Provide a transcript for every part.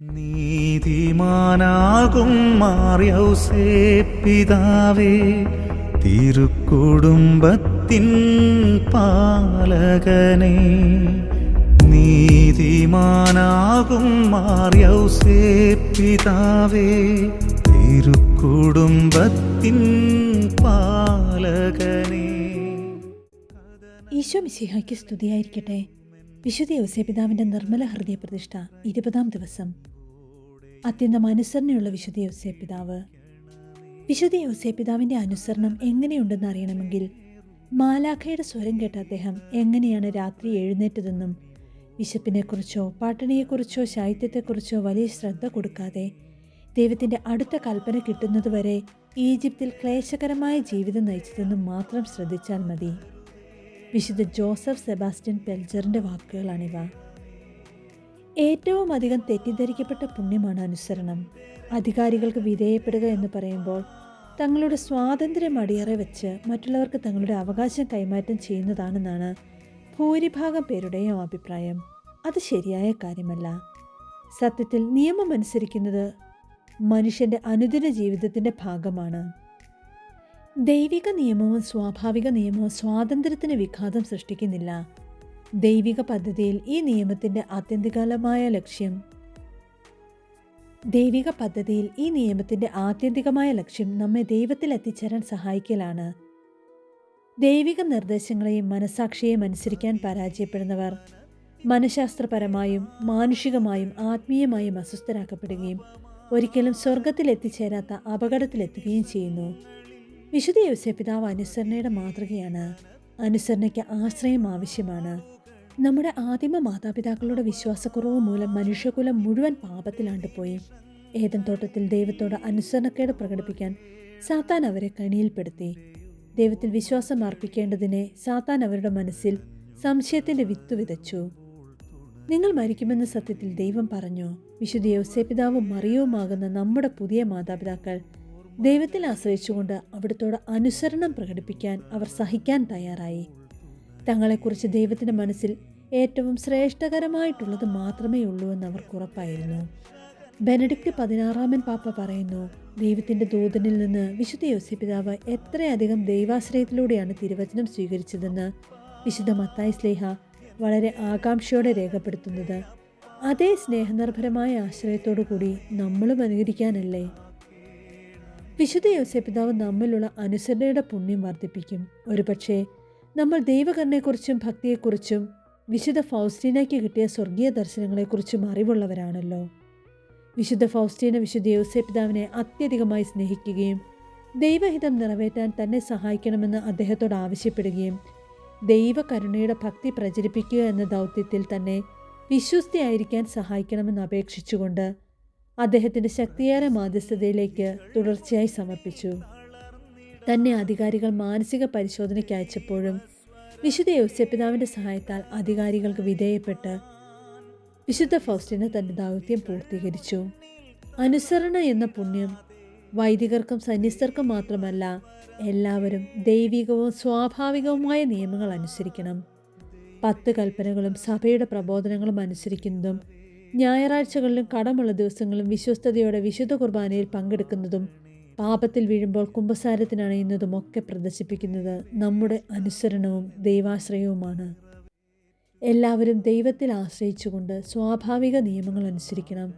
നീതിമാനാകും മാറിയൗസേ പിതാവേ തിരുക്കുടുംബത്തിൻ പാലകനെ. നീതിമാനാകും മാറിയൗസേ പിതാവേ തിരുക്കുടുംബത്തിൻ പാലകനെ. ഈശോ മിശിഹായ്ക്ക് സ്തുതിയായിരിക്കട്ടെ. വിശുദ്ധ യോസേപിതാവിന്റെ നിർമ്മല ഹൃദയ പ്രതിഷ്ഠ ഇരുപതാം ദിവസം. അത്യന്തം അനുസരണയുള്ള വിശുദ്ധ യോസേപിതാവ്. വിശുദ്ധ യോസേപിതാവിന്റെ അനുസരണം എങ്ങനെയുണ്ടെന്ന് അറിയണമെങ്കിൽ മാലാഖയുടെ സ്വരം കേട്ട അദ്ദേഹം എങ്ങനെയാണ് രാത്രി എഴുന്നേറ്റതെന്നും വിശപ്പിനെക്കുറിച്ചോ പട്ടിണിയെക്കുറിച്ചോ ശൈത്യത്തെക്കുറിച്ചോ വലിയ ശ്രദ്ധ കൊടുക്കാതെ ദൈവത്തിന്റെ അടുത്ത കൽപ്പന കിട്ടുന്നതുവരെ ഈജിപ്തിൽ ക്ലേശകരമായ ജീവിതം നയിച്ചതെന്നും മാത്രം ശ്രദ്ധിച്ചാൽ മതി. വിശുദ്ധ ജോസഫ് സെബാസ്റ്റ്യൻ പെൽജറിന്റെ വാക്കുകളാണിവ. ഏറ്റവും അധികം തെറ്റിദ്ധരിക്കപ്പെട്ട പുണ്യമാണ് അനുസരണം. അധികാരികൾക്ക് വിധേയപ്പെടുക എന്ന് പറയുമ്പോൾ തങ്ങളുടെ സ്വാതന്ത്ര്യം അടിയറ വെച്ച് മറ്റുള്ളവർക്ക് തങ്ങളുടെ അവകാശം കൈമാറ്റം ചെയ്യുന്നതാണെന്നാണ് ഭൂരിഭാഗം പേരുടെയും അഭിപ്രായം. അത് ശരിയായ കാര്യമല്ല. സത്യത്തിൽ നിയമം അനുസരിക്കുന്നത് മനുഷ്യന്റെ അനുദിന ജീവിതത്തിന്റെ ഭാഗമാണ്. ദൈവിക നിയമവും സ്വാഭാവിക നിയമവും സ്വാതന്ത്ര്യത്തിന് വിഘാതം സൃഷ്ടിക്കുന്നില്ല. ദൈവിക പദ്ധതിയിൽ ഈ നിയമത്തിന്റെ ആത്യന്തികമായ ലക്ഷ്യം. ദൈവിക പദ്ധതിയിൽ ഈ നിയമത്തിന്റെ ആത്യന്തികമായ ലക്ഷ്യം നമ്മെ ദൈവത്തിൽ എത്തിച്ചേരാൻ സഹായിക്കലാണ്. ദൈവിക നിർദ്ദേശങ്ങളെയും മനസാക്ഷിയെയും അനുസരിക്കാൻ പരാജയപ്പെടുന്നവർ മനഃശാസ്ത്രപരമായും മാനുഷികമായും ആത്മീയമായും അസ്വസ്ഥരാക്കപ്പെടുകയും ഒരിക്കലും സ്വർഗത്തിൽ എത്തിച്ചേരാത്ത അപകടത്തിലെത്തുകയും ചെയ്യുന്നു. വിശുദ്ധ യോസേപിതാവ് അനുസരണയുടെ മാതൃകയാണ്. അനുസരണയ്ക്ക് ആശ്രയം ആവശ്യമാണ്. നമ്മുടെ ആദിമ മാതാപിതാക്കളുടെ വിശ്വാസക്കുറവ് മൂലം മനുഷ്യകുലം മുഴുവൻ പാപത്തിലാണ്ട് പോയി. ഏതൻ തോട്ടത്തിൽ ദൈവത്തോട് അനുസരണക്കേട് പ്രകടിപ്പിക്കാൻ സാത്താൻ അവരെ കണിയിൽപ്പെടുത്തി. ദൈവത്തിൽ വിശ്വാസം അർപ്പിക്കേണ്ടതിനെ സാത്താൻ അവരുടെ മനസ്സിൽ സംശയത്തിന്റെ വിത്ത് വിതച്ചു. നിങ്ങൾ മരിക്കുമെന്ന സത്യത്തിൽ ദൈവം പറഞ്ഞു. വിശുദ്ധ യോസേപിതാവും മറിയവുമാകുന്ന നമ്മുടെ പുതിയ മാതാപിതാക്കൾ ദൈവത്തിൽ ആശ്രയിച്ചുകൊണ്ട് അവിടുത്തോട് അനുസരണം പ്രകടിപ്പിക്കാൻ അവർ സഹിക്കാൻ തയ്യാറായി. തങ്ങളെക്കുറിച്ച് ദൈവത്തിന്റെ മനസ്സിൽ ഏറ്റവും ശ്രേഷ്ഠകരമായിട്ടുള്ളത് മാത്രമേ ഉള്ളൂ എന്ന് അവർക്ക് ഉറപ്പായിരുന്നു. ബെനഡിക്റ്റ് പതിനാറാമൻ പാപ്പ പറയുന്നു ദൈവത്തിന്റെ ദൂതനിൽ നിന്ന് വിശുദ്ധ യോസിപിതാവ് എത്രയധികം ദൈവാശ്രയത്തിലൂടെയാണ് തിരുവചനം സ്വീകരിച്ചതെന്ന് വിശുദ്ധ മത്തായി സ്നേഹ വളരെ ആകാംക്ഷയോടെ രേഖപ്പെടുത്തുന്നത്. അതേ സ്നേഹനിർഭരമായ ആശ്രയത്തോടു കൂടി നമ്മളും അനുകരിക്കാനല്ലേ? വിശുദ്ധ യോസപിതാവ് നമ്മിലുള്ള അനുസരണയുടെ പുണ്യം വർദ്ധിപ്പിക്കും. ഒരുപക്ഷെ നമ്മൾ ദൈവകരണയെക്കുറിച്ചും ഭക്തിയെക്കുറിച്ചും വിശുദ്ധ ഫൗസ്റ്റീനയ്ക്ക് കിട്ടിയ സ്വർഗീയ ദർശനങ്ങളെക്കുറിച്ചും അറിവുള്ളവരാണല്ലോ. വിശുദ്ധ ഫൗസ്റ്റീന വിശുദ്ധ യോസപിതാവിനെ അത്യധികമായി സ്നേഹിക്കുകയും ദൈവഹിതം നിറവേറ്റാൻ തന്നെ സഹായിക്കണമെന്ന് അദ്ദേഹത്തോട് ആവശ്യപ്പെടുകയും ദൈവകരുണയുടെ ഭക്തി പ്രചരിപ്പിക്കുക എന്ന ദൗത്യത്തിൽ തന്നെ വിശ്വസ്തയായിരിക്കാൻ സഹായിക്കണമെന്ന് അപേക്ഷിച്ചുകൊണ്ട് അദ്ദേഹത്തിന്റെ ശക്തിയേറെ മാധ്യസ്ഥതയിലേക്ക് തുടർച്ചയായി സമർപ്പിച്ചു. തന്നെ അധികാരികൾ മാനസിക പരിശോധനയ്ക്ക് അയച്ചപ്പോഴും വിശുദ്ധ യോസ്യപിതാവിന്റെ സഹായത്താൽ അധികാരികൾക്ക് വിധേയപ്പെട്ട് വിശുദ്ധ ഫൗസ്റ്റിന് തന്റെ ദൗത്യം പൂർത്തീകരിച്ചു. അനുസരണ എന്ന പുണ്യം വൈദികർക്കും സന്യസ്തർക്കും മാത്രമല്ല എല്ലാവരും ദൈവികവും സ്വാഭാവികവുമായ നിയമങ്ങൾ അനുസരിക്കണം. പത്ത് കൽപ്പനകളും സഭയുടെ പ്രബോധനങ്ങളും അനുസരിക്കുന്നതും ഞായറാഴ്ചകളിലും കടമുള്ള ദിവസങ്ങളും വിശ്വസ്തയോടെ വിശുദ്ധ കുർബാനയിൽ പങ്കെടുക്കുന്നതും പാപത്തിൽ വീഴുമ്പോൾ കുംഭസാരത്തിനണയുന്നതും ഒക്കെ പ്രദർശിപ്പിക്കുന്നത് നമ്മുടെ അനുസരണവും ദൈവാശ്രയവുമാണ്. എല്ലാവരും ദൈവത്തിൽ ആശ്രയിച്ചുകൊണ്ട് സ്വാഭാവിക നിയമങ്ങൾ അനുസരിക്കണം.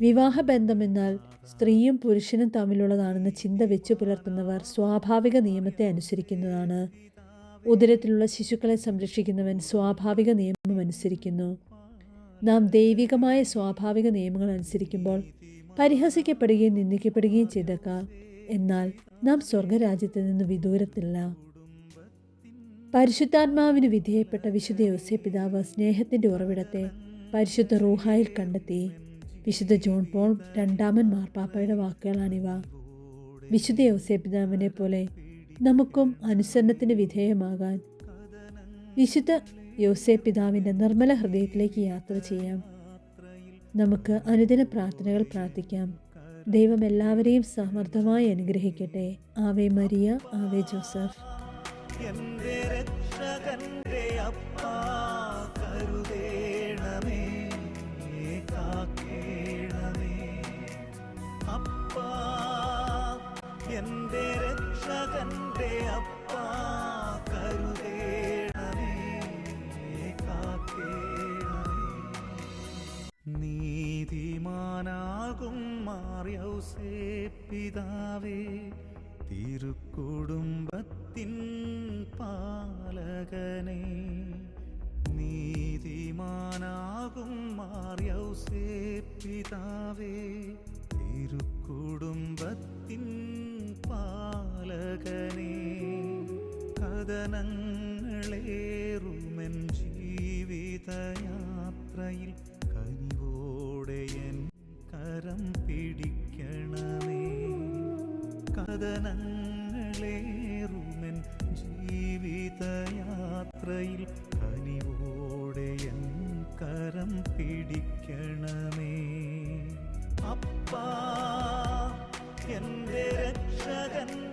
വിവാഹബന്ധമെന്നാൽ സ്ത്രീയും പുരുഷനും തമ്മിലുള്ളതാണെന്ന് ചിന്ത വെച്ചു പുലർത്തുന്നവർ സ്വാഭാവിക നിയമത്തെ അനുസരിക്കുന്നതാണ്. ഉദരത്തിലുള്ള ശിശുക്കളെ സംരക്ഷിക്കുന്നവൻ സ്വാഭാവിക നിയമം അനുസരിക്കുന്നു. നാം ദൈവികമായ സ്വാഭാവിക നിയമങ്ങൾ അനുസരിക്കുമ്പോൾ പരിഹസിക്കപ്പെടുകയും നിന്ദിക്കപ്പെടുകയും ചെയ്തേക്കാം എന്നാൽ നാം സ്വർഗരാജ്യത്ത് നിന്ന് വിദൂരത്തില്ല പരിശുദ്ധാത്മാവിന് വിധേയപ്പെട്ട വിശുദ്ധ യോസെ പിതാവ് സ്നേഹത്തിന്റെ ഉറവിടത്തെ പരിശുദ്ധ റൂഹായിൽ കണ്ടെത്തി. വിശുദ്ധ ജോൺ പോൾ രണ്ടാമൻ മാർപ്പാപ്പയുടെ വാക്കുകളാണിവ വിശുദ്ധ യോസെ പിതാവിനെ പോലെ നമുക്കും അനുസരണത്തിന് വിധേയമാകാൻ വിശുദ്ധ യോസേ പിതാവിന്റെ നിർമ്മല ഹൃദയത്തിലേക്ക് യാത്ര ചെയ്യാം. നമുക്ക് അനുദിന പ്രാർത്ഥനകൾ പ്രാർത്ഥിക്കാം. ദൈവം എല്ലാവരെയും സമർത്ഥമായി അനുഗ്രഹിക്കട്ടെ. ആവേ മരിയ ആവേ ജോസഫ്. അപ്പാ എന്റെ രക്ഷകന്റെ അപ്പാ മാറിയൗസേ പിതാവേ തിരുക്കുടുംബത്തിൻ പാലകനെ നീതിമാനാകും മാറിയൗസേ പിതാവേ തിരുക്കുടുംബത്തിൻ പാലകനെ കഥനങ്ങളേറുമെൻ ജീവിതയാത്രയിൽ കനിവോടെ എൻ കരം പിടിക്കണമേ കഥനങ്ങളേറുമെൻ ജീവിതയാത്രയിൽ കനിവോടെ എൻ കരം പിടിക്കണമേ. അപ്പാ എന്റെ രക്ഷകന്റെ